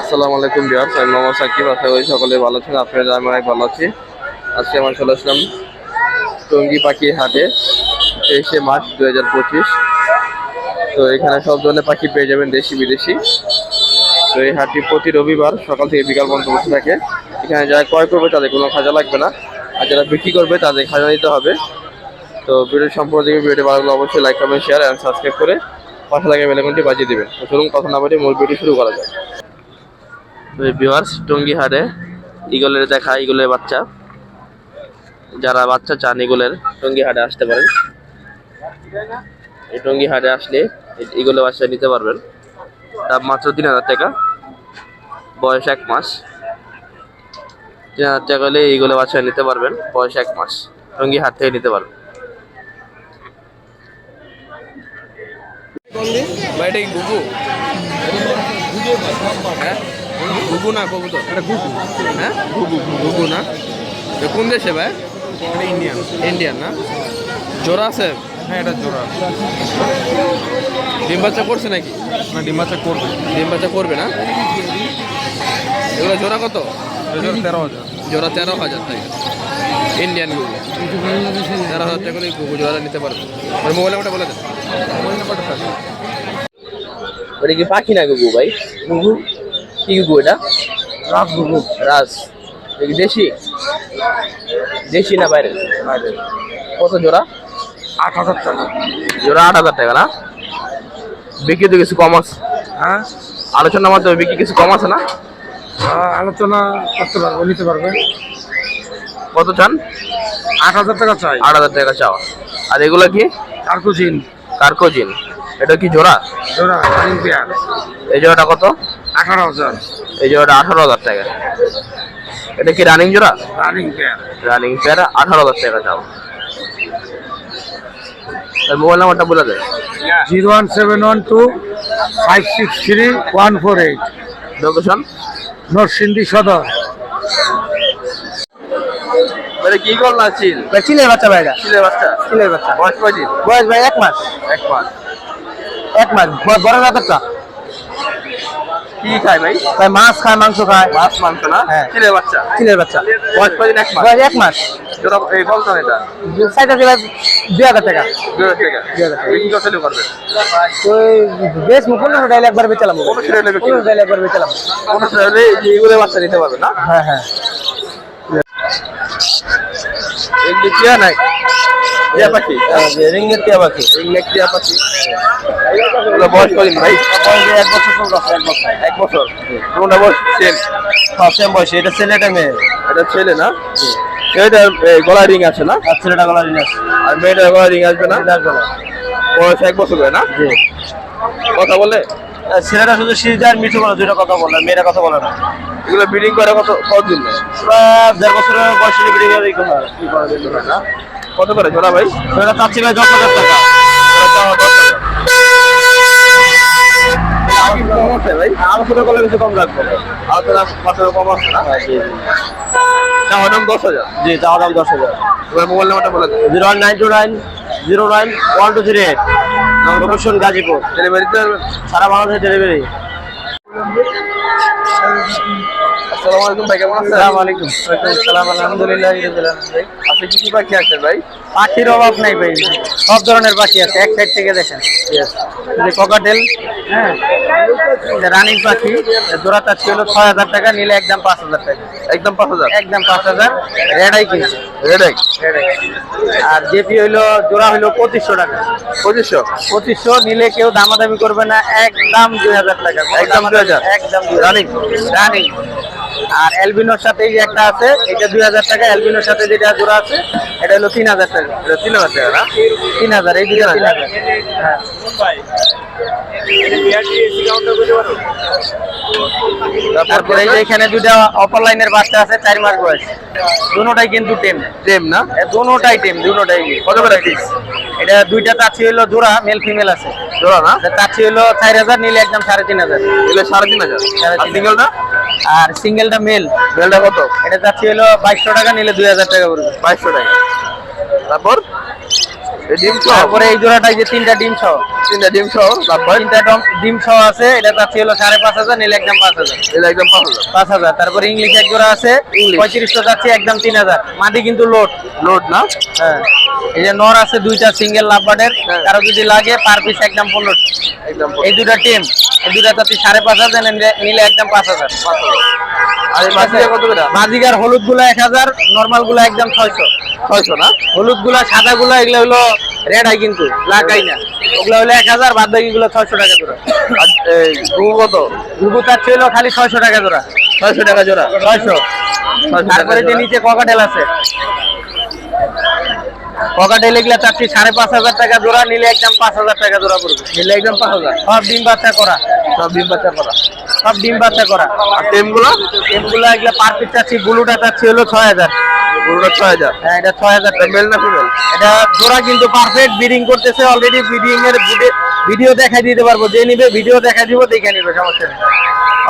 আসসালামু আলাইকুম বিহার আমি মোহাম্মদ সাকিব। আশা করি সকলে ভালো আছেন আপনারা আমি অনেক ভালো আছি। আজকে আমার চলে আসলাম টঙ্গি পাখি হাটে, তেইশে মার্চ দু হাজার পঁচিশ। তো এখানে সব ধরনের পাখি পেয়ে যাবেন, দেশি, বিদেশি। তো এই হাটটি প্রতি রবিবার সকাল থেকে বিকাল পর্যন্ত বসে থাকে। এখানে যারা ক্রয় করবে, তাদের কোনো খাজা লাগবে না। আর যারা বিক্রি করবে, তাদের খাজা নিতে হবে। তো ভিডিও সম্পূর্ণ দেখে ভিডিওটি ভালো লাগলে অবশ্যই like comment share and subscribe করে পাশে লাগে বেলাকনটি বাজিয়ে দেবেন। তো চলুন কথা না বলে মূল ভিডিও শুরু করা যায় তো এই ভিউয়ার্স টঙ্গি হাটে ইগলের দেখা ইগলের বাচ্চা। যারা বাচ্চা চান ইগলের টঙ্গি হাটে আসতে পারেন। এই টঙ্গি হাটে আসলে ইগলের বাচ্চা নিতে পারবেন। দাম মাত্র তিন হাজার টাকা। বয়স এক মাস। তিন হাজার টাকা হলে ইগলের বাচ্চা নিতে পারবেন। বয়স এক মাস। টঙ্গি হাট থেকে নিতে পারবেন। কি গুগু হ্যাঁ? গুগু না কবুতর। এটা গুগু। হ্যাঁ? গুগু গুগু না কোন দেশে ভাই? ইন্ডিয়ান। ইন্ডিয়ান না? জোড়া আছে? হ্যাঁ এটা জোড়া। ডিম বাচ্চা করছে নাকি? না ডিম বাচ্চা করবে। ডিম বাচ্চা করবে না? এগুলো জোড়া কত? তেরো হাজার। জোড়া তেরো হাজার টাকা ইন্ডিয়ান গুগু। তেরো হাজার টাকা করে গুগু জোড়া নিতে পারবে। আর মোবাইল নাম্বারটা বলে দেন। ওটা কি পাখি না গুগু ভাই? গুগু। কি গুগু এটা? রাত গুগু। রাজ। দেশি? দেশি না বাইরে কত জোড়া? আট হাজার টাকা। জোড়া আট হাজার টাকা না? বিক্রি তো কিছু কম আছে। হ্যাঁ? আলোচনার মাধ্যমে বিক্রি কিছু কম আছে না? আহ, আলোচনা করতে পারব নিতে পারবে। কত চান? আট হাজার টাকা চাই। আট হাজার টাকা চাওয়া। আর এগুলো কি? কার্কুজিন। কার্কোজিন। এটা কি জোড়া? জোড়া রানিং পেয়ার এই জোড়াটা কত? আঠারো হাজার। এই জোড়াটা আঠারো হাজার টাকা। এটা কি রানিং জোড়া? রানিং পেয়ার রানিং পেয়ার আঠারো হাজার টাকা চাও তার মোবাইল নাম্বারটা বলে দেয় zero one seven one two five six three one four eight. Location Narsingdi Sadar. মানে কি কল না চিল চিলের বাচ্চা ভাইরা। চিলের বাচ্চা? চিলের বাচ্চা। বয়স কয়দিন? বয়স ভাই এক মাস। এক মাস। এক মাস। বড় ব্যাপারটা। কি খায় ভাই? ভাই মাছ খায় মাংস খায়। মাছ মাংস না? হ্যাঁ। চিলের বাচ্চা? চিলের বাচ্চা। বয়স কয়দিন? এক মাস। এক মাস। জোড়া এই বলতাম এটা? সাইডে দিলে দুই হাজার টাকা। দুই হাজার টাকা। দুই হাজার টাকা। বিক্রি কত হলে তো বেশ পনেরো ডাইলে একবার বেচালাম। পনেরোশো ডাইলে একবার বেচালাম। পনেরোশো টাকা এইগুলো বাচ্চা নিতে পারবে না? হ্যাঁ হ্যাঁ। এগুলি টিয়া নাই? টিয়া পাখি? টিয়া পাখি। রিংনেক টিয়া পাখি। বয়স কদিন ভাই? এক বছর। চলছে এক বছর এক বছর কোনটা বয়স সেম সব সেম বয়সে। এটা ছেলেটা মেয়ে? এটা ছেলে না? এটা গলা রিং আছে না? আর ছেলেটা গলা রিং আছে। আর মেয়েটার গলা রিং আসবে না? এটার গলা বয়স এক বছর করে না? কথা বলে? ছেলেটা শুধু সিরিজ আর মিঠু বলে দুইটা কথা বলে মেয়েটা কথা বলে না। এগুলো ব্রিডিং করে কত কতদিন? দেড় বছরের বয়সে বিক্রি করে না কত করে জোড়া ভাই? সেটা চাচ্ছি ভাই দশ হাজার টাকা কম আছে ভাই? আলোচনা করলে কিছু কম রাখব আলোচনা পাঁচশো কম আসছে না? চাওয়া দাম দশ হাজার? জি চাওয়া দাম দশ হাজার। মোবাইল নাম্বারটা বলে zero one nine two nine zero nine one two three eight. Location Gazipur. Delivery সারা বাংলাদেশে ডেলিভারি আসসালামু আলাইকুম ভাই কেমন আছেন? আসসালামু আলাইকুম। সালাম আলহামদুলিল্লাহ আপনি কি কি পাখি আছেন ভাই? পাখির অভাব নাই ভাই। সব ধরনের পাখি আছে এক সাইড থেকে দেখেন। যে ককাটেল হ্যাঁ? রানিং পাখি জোড়াটা ছিল ছয় হাজার টাকা নিলে একদম পাঁচ হাজার টাকা। একদম পাঁচ হাজার? একদম পাঁচ হাজার রেডাই কিনছে। রেড এক আর জেপি হইল জোড়া হইল পঁচিশশো টাকা। পঁচিশশো? পঁচিশশো নিলে কেউ দামাদামি করবে না একদম দুই হাজার টাকা। একদম 2000? একদম রানিং রানিং আর এলবিনোর সাথে এই যে একটা আছে এটা দুই হাজার টাকা এলবিনোর সাথে যেটা জোড়া আছে এটা হলো তিন হাজার টাকা। তিন হাজার টাকা না? তিন হাজার এই দুটো তিন হাজার। হ্যাঁ। তারপরে এখানে দুটা অপার লাইনের বাচ্চা আছে চার মাস বয়স। দুটাই কিন্তু টেম। টেম না? দুটাই টেম দুটাই কত করে পিস এটা দুইটা চাচ্ছি হলো জোড়া মেল ফিমেল আছে। জোড়া না? চাচ্ছি হলো চার হাজার নিলে একদম সাড়ে তিন হাজার। এগুলো সাড়ে তিন হাজার। তিন সিঙ্গেলটা আর সিঙ্গেলটা মেল। মেলটা কত? এটা চাচ্ছি হলো বাইশশো টাকা নিলে দুই হাজার টাকা পড়বে। বাইশশো টাকা। তারপর? ডিম সহ? তারপরে এই জোড়াটাই যে তিনটা ডিম সহ। তিনটা ডিম সহ লাভবার্ড তিনটা ডম- সহ আছে এটা চাচ্ছি হলো সাড়ে পাঁচ হাজার নিলে একদম পাঁচ হাজার। এটা একদম পাঁচ হাজার। পাঁচ হাজার। তারপরে ইংলিশ এক জোড়া আছে। পঁয়ত্রিশশো যাচ্ছে একদম তিন হাজার। মাটি কিন্তু লোড। লোড না? হ্যাঁ। এই যে নর আছে দুইটা সিঙ্গেল লাভবার্ডের। হ্যাঁ। কারও যদি লাগে পার পিস একদম পনেরো একদম এই দুটা টিম। দুটা সাড়ে পাঁচ হাজার নিলে- একদম পাঁচ হাজার। হলুদগুলা এক হাজার নর্মালগুলা একদম ছয়শো। ছয়শো না? হলুদগুলা সাদা গুলা এগুলো হলো রেড হয় কিন্তু ব্ল্যাক হয় না। ওগুলো হলো এক হাজার বাদ বাকি গুলো ছয়শো টাকা জোড়া। ঘুঘু কত? ঘুঘু তার ছিল খালি ছয়শো টাকা জোড়া। ছয়শো টাকা জোড়া। ছয়শো। তারপরে যে নিচে ককাটেল আছে। চাচ্ছি সাড়ে পাঁচ হাজার টাকা জোড়া নিলে একদম পাঁচ হাজার টাকা জোড়া পড়বে। নিলে একদম পাঁচ হাজার। সব ডিম বাচ্চা করা। সব ডিম বাচ্চা করা। সব ডিম বাচ্চা করা। আর টেমগুলো? এগুলো এগুলা পার পিস চাচ্ছি ব্লুটা চাচ্ছি হলো ছয় হাজার। পুরোটা ছয় হাজার। হ্যাঁ এটা ছয় হাজার মেল না ফিমেল এটা জোড়া কিন্তু পারফেক্ট ব্রিডিং করতেছে অলরেডি ব্রিডিং এর ভিডিও দেখাই দিতে পারব। যে নিবে ভিডিও দেখাই দিব দেখে নিবে সমস্যা নেই।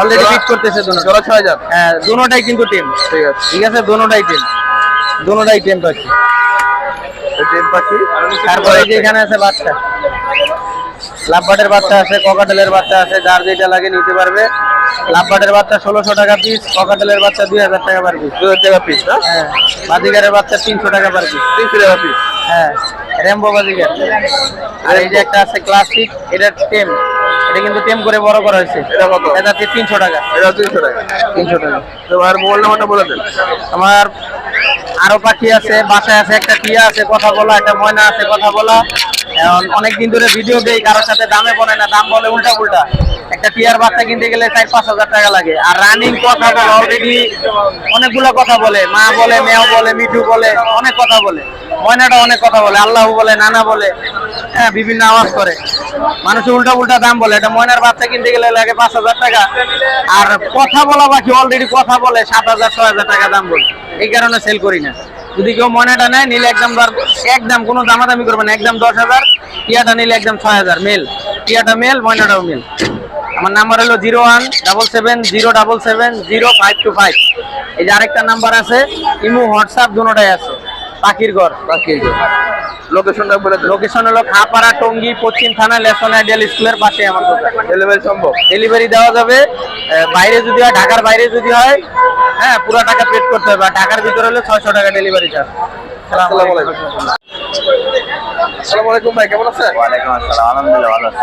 অলরেডি ফিট করতেছে দুটো। জোড়া ছয় হাজার? হ্যাঁ দুটোটাই কিন্তু টিম ঠিক আছে। ঠিক আছে দুটোটাই টিম দুটোটাই টিম পাচ্ছি টেম পাখি? তারপরে যে এখানে আছে বাচ্চা। লাভবাটের বাচ্চা আছে ককাটেলের বাচ্চা আছে যার যেটা লাগে নিতে পারবে। লাভবাটের বাচ্চা ষোলোশো টাকা পিস ককাটেলের বাচ্চা দুই হাজার টাকা পার পিস দু হাজার টাকা পিস না? হ্যাঁ বাজিগারের বাচ্চা তিনশো টাকা পার পিস তিনশো টাকা পিস হ্যাঁ র্যাম্বো বাজিগার। আর এই যে একটা আছে ক্লাসিক এটা টেম এটা কিন্তু টেম করে বড় করা হয়েছে। এটা কত? এটা তিনশো টাকা। এটা তিনশো টাকা। তিনশো টাকা। তো আর মোবাইল নাম্বারটা বলে দেন। আমার আরও পাখি আছে, বাসায় আছে, একটা টিয়া আছে, কথা বলা, একটা ময়না আছে, কথা বলা। এখন অনেকদিন ধরে ভিডিও দেই, কারোর সাথে দামে বলে না, দাম বলে উল্টা উল্টা একটা টিয়ার বাচ্চা কিনতে গেলে চার, পাঁচ হাজার টাকা লাগে। আর রানিং কথা বলে অলরেডি অনেকগুলো কথা বলে। মা বলে মেও বলে, মিঠু বলে, অনেক কথা বলে। ময়নাটা অনেক কথা বলে, আল্লাহ বলে, নানা বলে হ্যাঁ বিভিন্ন আওয়াজ করে। মানুষ উল্টা উল্টা দাম বলে। এটা ময়নার বাচ্চা কিনতে গেলে লাগে পাঁচ হাজার টাকা। আর কথা বলা বাকি অলরেডি কথা বলে, সাত হাজার, ছয় হাজার টাকা দাম বলে। এই কারণে সেল করি না। যদি কেউ ময়নাটা নেয়, নিলে একদম দর একদম কোনো দামাদামি করবে না। একদম দশ হাজার, টিয়াটা নিলে একদম ছয় হাজার। মেল। টিয়াটা মেল, ময়নাটাও মেল। আমার নাম্বার হলো zero one double seven zero double seven zero five two five. এই যে আরেকটা নাম্বার আছে, ইমু, হোয়াটসঅ্যাপ দুটাই আছে। পাখির ঘর। বাকি লোকেশনটা বলে লোকেশন হলো খাপাড়া টঙ্গি পশ্চিম থানা লেসন আইডিয়াল স্কুলের পাশে আমার দোকান। ডেলিভারি সম্ভব? ডেলিভারি দেওয়া যাবে। বাইরে যদি হয় ঢাকার বাইরে যদি হয় হ্যাঁ পুরো টাকা পেড করতে হবে। আর ঢাকার ভিতরে হলে ছয়শো টাকা ডেলিভারি চার্জ আসসালামু আলাইকুম। আসসালামু আলাইকুম ভাই কেমন আছেন? ওয়ালাইকুম আসসালাম আলহামদুলিল্লাহ ভালো আছি।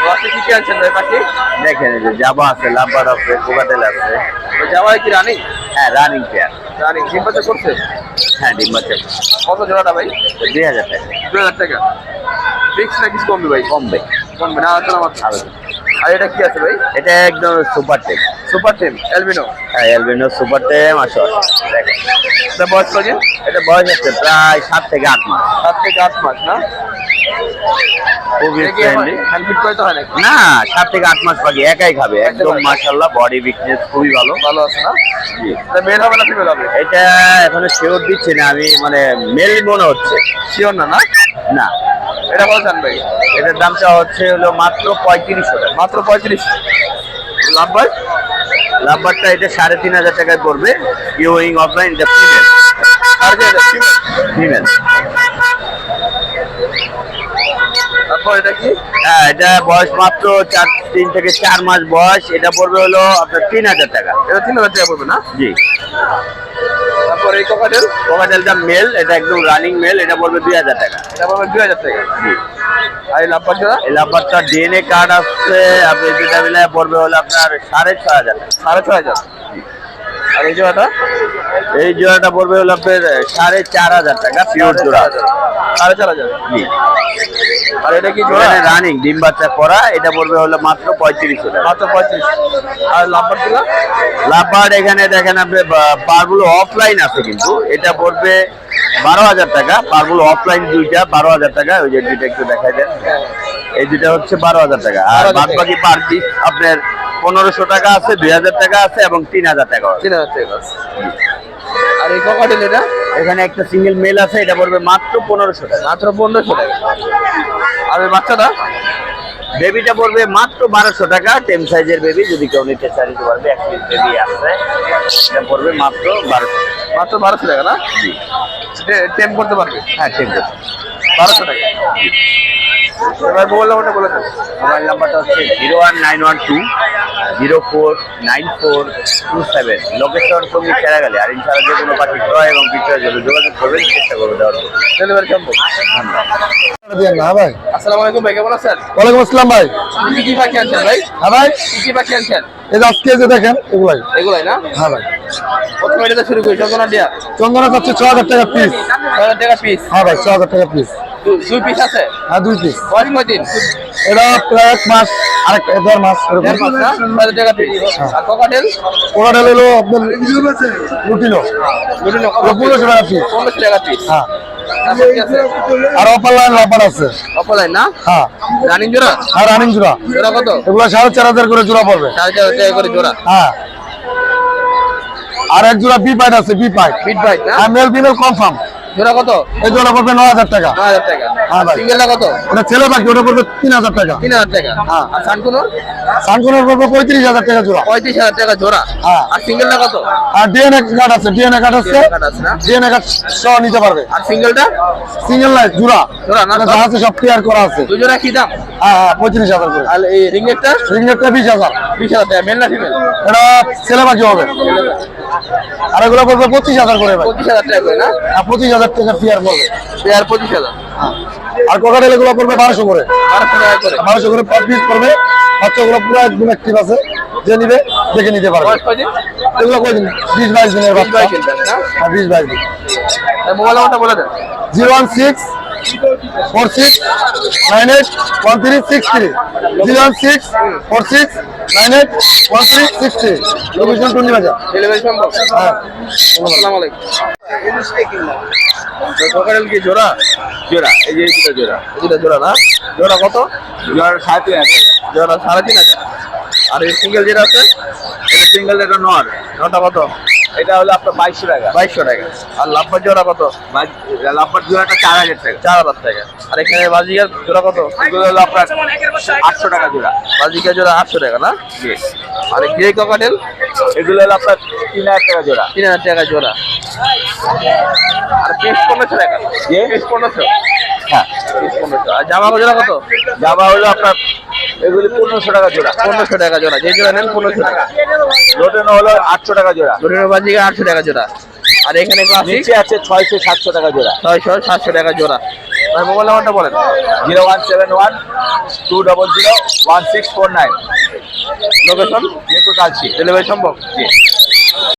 তো আপনি কি কি আনছেন ভাই পাখি? দেখেন যে জাবা আছে লাভবার আছে কোকাটেল আছে। তো জামাই কি রানি? হ্যাঁ রানিং পেয়ার। রানি ডিম বাচ্চা করছে হ্যাঁ ডিম বাচ্চা কত জোড়াটা ভাই? দুই হাজার টাকা। দু হাজার টাকা। ফিক্স না কিছু কমবে ভাই? কমবে। কমবে না আলোচনা মাত্র আর এটা কি আছে ভাই? এটা একদম super tame. Super team albino হ্যাঁ এলবিনো সুপার টেম আসো। দেখেন বয়স কদিন এটা বয়স আছে প্রায় সাত থেকে আট মাস। সাত থেকে আট মাস না? খুবই ফ্রেন্ডলি হয় নাকি? না সাত থেকে আট মাস বাকি একাই খাবে। একদম মাশাল্লাহ বডি উইকনেস খুবই ভালো। ভালো আছে না। এটা মেল হবে না ফিমেল হবে? এটা এখনও শিওর দিচ্ছি না আমি মানে মেল মনে হচ্ছে। শিওর না না? না। এটা কত চান ভাই? এটার দামটা হচ্ছে হলো মাত্র পঁয়ত্রিশশো টাকা। মাত্র পঁয়ত্রিশ? লাভ ভাই? নাম্বারটা এটা সাড়ে তিন হাজার টাকায় পড়বে। ইউইং অফলাইন এটা ফিমেল আর যে এটা female। ফিমেল তারপর এটা কি? হ্যাঁ এটা বয়স মাত্র চার তিন থেকে চার মাস বয়স। এটা পড়বে হলো আপনার তিন হাজার টাকা। এটা তিন হাজার টাকা পড়বে না? জি। তারপর এই কোকাটেল কোকাটেলটা মেল এটা একদম রানিং মেল এটা পড়বে দুই হাজার টাকা। এটা পড়বে দুই হাজার টাকা। জি। আর এই লাভ বাচ্চাটা এই নাম্বারটা ডিএনএ কার্ড আসছে আপনি যেটা মিলে পড়বে হলো আপনার সাড়ে ছয় হাজার। সাড়ে ছয় হাজার। আর এই জোড়াটা? এই জোড়াটা পড়বে হলো আপনার সাড়ে চার হাজার টাকা পিওর জোড়া। সাড়ে চার হাজার। জি। আর এটা কি জোড়া? রানিং ডিম বাচ্চা করা এটা পড়বে হলো মাত্র পঁয়ত্রিশশো টাকা মাত্র পঁয়ত্রিশ। আর লাভ বাচ্চা লাভবার এখানে দেখেন আপনি পারগুলো অফলাইন আছে কিন্তু। এটা পড়বে বারো হাজার টাকা পারগুলো অফলাইন দুইটা বারো হাজার টাকা। ওই যে দুইটা একটু দেখাই দেন। এই দুইটা হচ্ছে বারো হাজার টাকা। আর বাদ বাকি পার পিস আপনার পনেরোশো টাকা আছে দুই হাজার টাকা আছে এবং তিন হাজার টাকা তিন হাজার টাকা আছে। আর এই কোকাটেল এটা? এখানে একটা সিঙ্গেল মেল আছে এটা পড়বে মাত্র পনেরোশো টাকা। মাত্র পনেরোশো টাকা। আর ওই বাচ্চাটা? বেবিটা পড়বে মাত্র বারোশো টাকা টেন সাইজের বেবি যদি কেউ নিতে চাই নিতে পারবে। এক পিস বেবি আছে এটা পড়বে মাত্র বারোশো মাত্র বারোশো টাকা না? জি। টেম করতে পারবে? হ্যাঁ ঠিক আছে বারোশো টাকা। এবার মোবাইল নাম্বারটা বলে দেন মোবাইল নাম্বারটা হচ্ছে zero one nine one two zero four nine four two seven. Location খেলা গেলে আর ইনশাআল্লাহ যে কোনো পাখি ক্রয় এবং বিক্রয়ের জন্য যোগাযোগ করবেন চেষ্টা করব দেওয়ার ডেলিভারি ভাই। আসসালামু আলাইকুম ভাই কেমন আছেন? ওয়ালাইকুম আসসালাম ভাই। কি কি পাখি আনছেন ভাই? হ্যাঁ ভাই। কি কি পাখি আনছেন? এই যে আজকে যে দেখেন এগুলাই। এগুলাই না? হ্যাঁ ভাই। প্রথমে এটাতে শুরু করি চন্দনা দিয়া। চন্দনা ছ হাজার টাকা পিস ছয় হাজার টাকা পিস হ্যাঁ ভাই ছ হাজার টাকা পিস দুই পিস আছে? হ্যাঁ দুই পিস বয়স কয় এটা প্রায় এক মাস আরেক দেড় মাস দেড় মাস না হাজার টাকা পিস আর ককাটেল ওরা হলো আপনার রুটিনো দুটো পনেরোশো টাকা পিস পনেরোশো টাকা পিস হ্যাঁ। আছে? আর আছে। না? হ্যাঁ। রানিং জোড়া? আর রানিং জোড়া। জোড়া কত? এগুলো সাড়ে চার হাজার করে জোড়া পড়বে। সাড়ে চার হাজার করে জোড়া। হ্যাঁ। আর এক জোড়া বি পাইট আছে বি পাইট মিট পাইট মেল ফিমেল কনফার্ম জোড়া কত? এই জোড়া পড়বে নয় হাজার টাকা। নয় হাজার টাকা। হ্যাঁ ভাই। সিঙ্গেলটা কত? ওটা ছেলে পাখি ওটা পড়বে তিন হাজার টাকা। তিন হাজার টাকা। হ্যাঁ। আর সানকুনোর? সানকনের পড়বে পঁয়ত্রিশ হাজার টাকা জোড়া। পঁয়ত্রিশ হাজার টাকা জোড়া। হ্যাঁ। আর সিঙ্গেলটা কত? আর ডিএনএ কার্ড আছে ডিএনএ কার্ড আছে। DNA card আছে না? ডিএনএ কার্ড সহ নিতে পারবে। আর সিঙ্গেলটা? সিঙ্গেল জোড়া। জোড়া না? যা আছে সব ক্লিয়ার করা আছে। দুই জোড়া কি দাম? হ্যাঁ হ্যাঁ পঁয়ত্রিশ হাজার করে। আর এই বিশ হাজার। বিশ হাজার টাকা মেল না ফিমেল এটা ছেলে পাখি হবে। আর এগুলো পড়বে পঁচিশ হাজার করে ভাই পঁচিশ হাজার টাকা করে না? আর পঁচিশ হাজার টাকা পিয়ার পড়বে পেয়ার পঁচিশ হাজার। হ্যাঁ। আর কোকাটেল এগুলো পড়বে? বারোশো করে। বারোশো করে পার পিস পড়বে। বাচ্চাগুলো পুরো একদম অ্যাক্টিভ আছে। যে নিবে দেখে নিতে পারবে। এগুলো কয়দিন? বিশ বাইশ দিনের বাচ্চা। দিন হ্যাঁ বিশ বাইশ দিন। মোবাইল নাম্বারটা বলে দেন। Zero one six four six nine eight one three six three zero one six four six nine eight one three six three location Tundi Bazar হ্যাঁ। আসসালামু আলাইকুম। কি জোড়া? জোড়া এই যে দুটো জোড়া। এই জোড়া না? জোড়া কত? জোড়া সাড়ে তিন হাজার। জোড়া সাড়ে তিন হাজার। আর এই সিঙ্গেল যেটা আছে? এটা সিঙ্গেল এটা নর। নটা কত? এটা হলো আপনার বাইশশো টাকা। বাইশশো টাকা। আর লাভবার জোড়া কত? লাফার জোড়াটা চার হাজার টাকা। চার হাজার টাকা। আর এখানে বাজিকার জোড়া কত? এগুলো হলো আপনার আটশো টাকা জোড়া। বাজিকার জোড়া আটশো টাকা না? আর এই গ্রে ককাটেল এগুলো হলো আপনার তিন হাজার টাকা জোড়া। তিন হাজার টাকা জোড়া। আর পিস পনেরোশো টাকা। পিস পনেরোশো? হ্যাঁ। পিস পনেরোশো। আর জামা জোড়া কত? জামা হলো আপনার এগুলি পনেরোশো টাকা জোড়া। পনেরোশো টাকা জোড়া। যে জোড়া নেন পনেরোশো টাকা। রোটেন হলো আটশো টাকা জোড়া। দুটোর বাজিকে আটশো টাকা জোড়া। আর এখানে নিচে আছে ছয়শো সাতশো টাকা জোড়া। ছয়শো সাতশো টাকা জোড়া। আর মোবাইল নাম্বারটা বলেন। Zero one seven one two double zero one six four nine. Location যেহেতু কালচি ডেলিভারি সম্ভব? জি।